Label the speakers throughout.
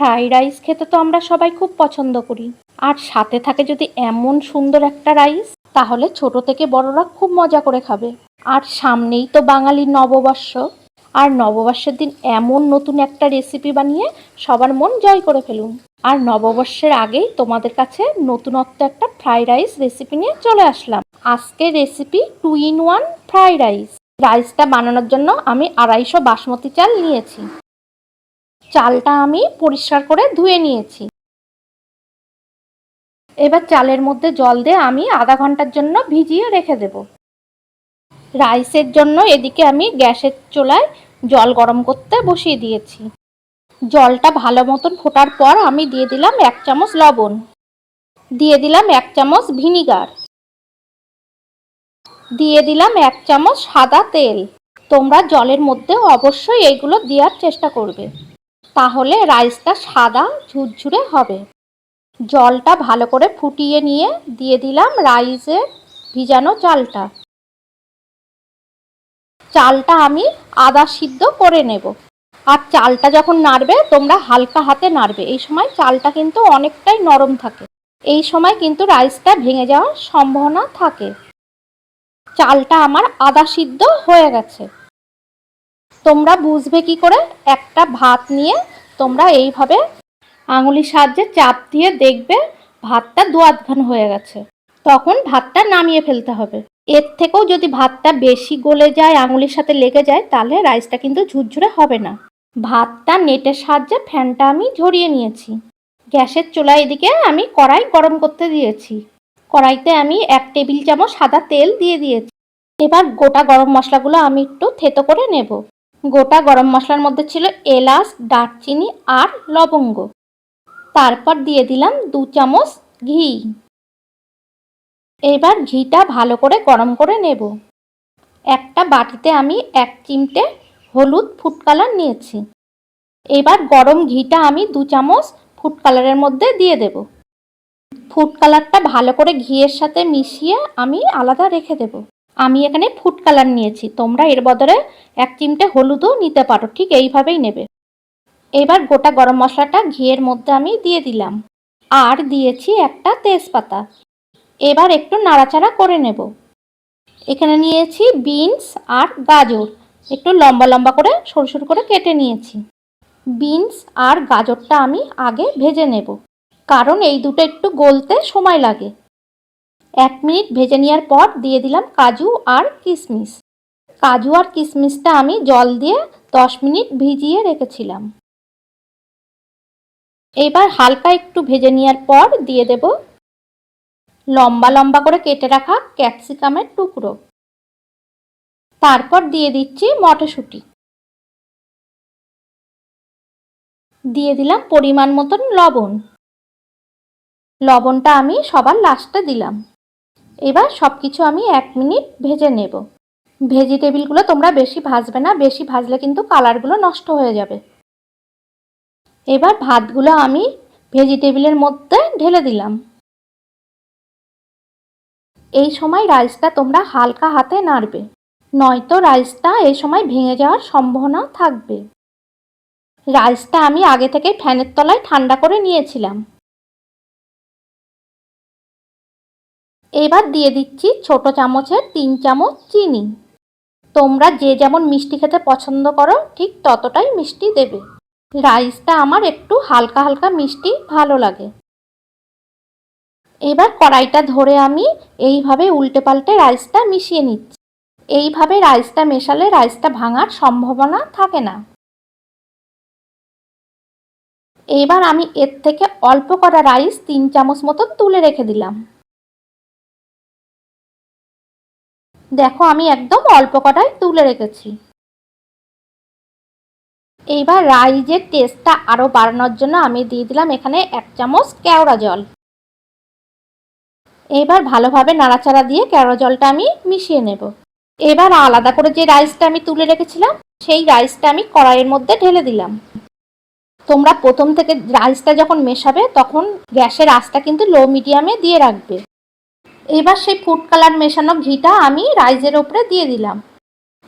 Speaker 1: Fry rice খেতে তো আমরা সবাই খুব পছন্দ করি। আর সাথে থাকে যদি এমন সুন্দর একটা রাইস, তাহলে ছোট থেকে বড়রা খুব মজা করে খাবে। আর সামনেই তো বাঙালির নববর্ষ। আর নববর্ষের দিন এমন নতুন একটা রেসিপি বানিয়ে সবার মন জয় করে ফেলুন। আর নববর্ষের আগেই তোমাদের কাছে নতুনত্ব একটা ফ্রাই রাইস রেসিপি নিয়ে চলে আসলাম। আজকে recipe two in one fry rice. রাইসটা বানানোর জন্য আমি আড়াইশো বাসমতি চাল নিয়েছি। চালটা আমি পরিষ্কার করে ধুয়ে নিয়েছি। এবার চালের মধ্যে জল দিয়ে আমি আধা ঘণ্টার জন্য ভিজিয়ে রেখে দেব। রাইসের জন্য এদিকে আমি গ্যাসের চুলায় জল গরম করতে বসিয়ে দিয়েছি। জলটা ভালো মতন ফোটার পর আমি দিয়ে দিলাম এক চামচ লবণ। দিয়ে দিলাম এক চামচ ভিনিগার। দিয়ে দিলাম এক চামচ সাদা তেল। তোমরা জলের মধ্যে অবশ্যই এইগুলো দেওয়ার চেষ্টা করবে। তাহলে রাইসটা সাদা ঝুরঝুরে হবে। জলটা ভালো করে ফুটিয়ে নিয়ে দিয়ে দিলাম রাইসের ভিজানো চালটা। চালটা আমি আদা সিদ্ধ করে নেব। আর চালটা যখন নাড়বে, তোমরা হালকা হাতে নাড়বে। এই সময় চালটা কিন্তু অনেকটাই নরম থাকে। এই সময় কিন্তু রাইসটা ভেঙে যাওয়ার সম্ভাবনা থাকে। চালটা আমার আদা সিদ্ধ হয়ে গেছে। তোমরা বুঝবে কি করে? একটা ভাত নিয়ে তোমরা এইভাবে আঙুলির সাহায্যে চাপ দিয়ে দেখবে ভাতটা দু আধখান হয়ে গেছে। তখন ভাতটা নামিয়ে ফেলতে হবে। এর থেকেও যদি ভাতটা বেশি গলে যায়, আঙুলির সাথে লেগে যায়, তাহলে রাইসটা কিন্তু ঝুরঝুরে হবে না। ভাতটা নেটের সাহায্যে ফ্যানটা আমি ঝরিয়ে নিয়েছি। গ্যাসের চুলা এদিকে আমি কড়াই গরম করতে দিয়েছি। কড়াইতে আমি এক টেবিল চামচ সাদা তেল দিয়ে দিয়েছি। এবার গোটা গরম মশলাগুলো আমি একটু থেতো করে নেব। গোটা গরম মশলার মধ্যে ছিল এলাচ, দারচিনি আর লবঙ্গ। তারপর দিয়ে দিলাম দু চামচ ঘি। এবার ঘিটা ভালো করে গরম করে নেব। একটা বাটিতে আমি এক চিমটে হলুদ ফুড কালার নিয়েছি। এবার গরম ঘিটা আমি দু চামচ ফুড কালারের মধ্যে দিয়ে দেব। ফুড কালারটা ভালো করে ঘিয়ের সাথে মিশিয়ে আমি আলাদা রেখে দেব। আমি এখানে ফুড কালার নিয়েছি। তোমরা এর বদলে এক চিমটে হলুদও নিতে পারো, ঠিক এইভাবেই নেবে। এবার গোটা গরম মশলাটা ঘিয়ের মধ্যে আমি দিয়ে দিলাম। আর দিয়েছি একটা তেজপাতা। এবার একটু নাড়াচাড়া করে নেব। এখানে নিয়েছি বিনস আর গাজর। একটু লম্বা লম্বা করে, সরু সরু করে কেটে নিয়েছি। বিনস আর গাজরটা আমি আগে ভেজে নেব। কারণ এই দুটো একটু গলতে সময় লাগে। এক মিনিট ভেজে নেওয়ার পর দিয়ে দিলাম কাজু আর কিশমিশ। কাজু আর কিশমিশটা আমি জল দিয়ে দশ মিনিট ভিজিয়ে রেখেছিলাম। এবার হালকা একটু ভেজে নেওয়ার পর দিয়ে দেব লম্বা লম্বা করে কেটে রাখা ক্যাপসিকামের টুকরো। তারপর দিয়ে দিচ্ছি মটরশুঁটি। দিয়ে দিলাম পরিমাণ মতন লবণ। লবণটা আমি সবার লাস্টে দিলাম। এবার সব কিছু আমি এক মিনিট ভেজে নেব। ভেজিটেবিলগুলো তোমরা বেশি ভাজবে না, বেশি ভাজলে কিন্তু কালারগুলো নষ্ট হয়ে যাবে। এবার ভাতগুলো আমি ভেজিটেবিলের মধ্যে ঢেলে দিলাম। এই সময় রাইসটা তোমরা হালকা হাতে নাড়বে, নয়তো রাইসটা এই সময় ভেঙে যাওয়ার সম্ভাবনা থাকবে। রাইসটা আমি আগে থেকে ফ্যানের তলায় ঠান্ডা করে নিয়েছিলাম। এবার দিয়ে দিচ্ছি ছোট চামচের তিন চামচ চিনি। তোমরা যে যেমন মিষ্টি খেতে পছন্দ করো, ঠিক ততটাই মিষ্টি দেবে। রাইসটা আমার একটু হালকা হালকা মিষ্টি ভালো লাগে। এবার কড়াইটা ধরে আমি এইভাবে উল্টে পাল্টে রাইসটা মিশিয়ে নিচ্ছি। এইভাবে রাইসটা মেশালে রাইসটা ভাঙার সম্ভাবনা থাকে না। এবার আমি এর থেকে অল্প করা রাইস তিন চামচ মতো তুলে রেখে দিলাম। দেখো, আমি একদম অল্প কটাই তুলে রেখেছি। এইবার রাইজের টেস্টটা আরও বাড়ানোর জন্য আমি দিয়ে দিলাম এখানে এক চামচ কেওড়া জল। এবার ভালোভাবে নাড়াচাড়া দিয়ে কেওড়া জলটা আমি মিশিয়ে নেব। এবার আলাদা করে যে রাইসটা আমি তুলে রেখেছিলাম, সেই রাইসটা আমি কড়াইয়ের মধ্যে ঢেলে দিলাম। তোমরা প্রথম থেকে রাইসটা যখন মেশাবে, তখন গ্যাসের আঁচটা কিন্তু লো মিডিয়ামে দিয়ে রাখবে। এবার সেই ফুড কালার মেশানো ঘিটা আমি রাইজের ওপরে দিয়ে দিলাম।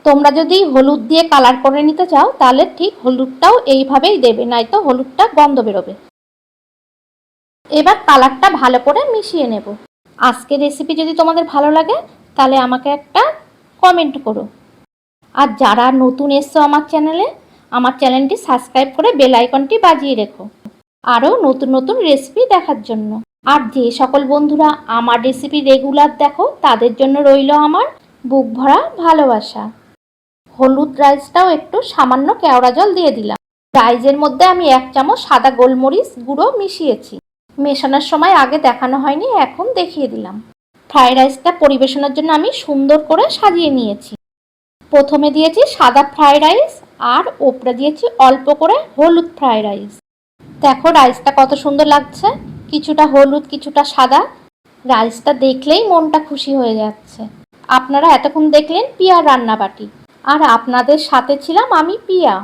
Speaker 1: তোমরা যদি হলুদ দিয়ে কালার করে নিতে চাও, তাহলে ঠিক হলুদটাও এইভাবেই দেবে, নয়তো হলুদটা গন্ধ বেরোবে। এবার কালারটা ভালো করে মিশিয়ে নেব। আজকের রেসিপি যদি তোমাদের ভালো লাগে, তাহলে আমাকে একটা কমেন্ট করো। আর যারা নতুন এসছো আমার চ্যানেলে আমার চ্যানেলটি সাবস্ক্রাইব করে বেল আইকনটি বাজিয়ে রেখো। আরও নতুন নতুন রেসিপি দেখার জন্য। আর যে সকল বন্ধুরা আমার রেসিপি রেগুলার দেখো, তাদের জন্য রইল আমার বুক ভরা ভালোবাসা। হলুদ রাইসটাও একটু সামান্য কেওড়া জল দিয়ে দিলাম। রাইসের মধ্যে আমি এক চামচ সাদা গোলমরিচ গুঁড়ো মিশিয়েছি। মেশানোর সময় আগে দেখানো হয়নি, এখন দেখিয়ে দিলাম। ফ্রাইড রাইসটা পরিবেশনের জন্য আমি সুন্দর করে সাজিয়ে নিয়েছি। প্রথমে দিয়েছি সাদা ফ্রাইড রাইস আর ওপরে দিয়েছি অল্প করে হলুদ ফ্রাইড রাইস দেখো রাইসটা কত সুন্দর লাগছে। কিছুটা হলুদ, কিছুটা সাদা। রাইসটা দেখলেই মনটা খুশি হয়ে যাচ্ছে। আপনারা এতক্ষণ দেখলেন পিয়ার রান্নাবাটি। আর আপনাদের সাথে ছিলাম আমি পিয়া।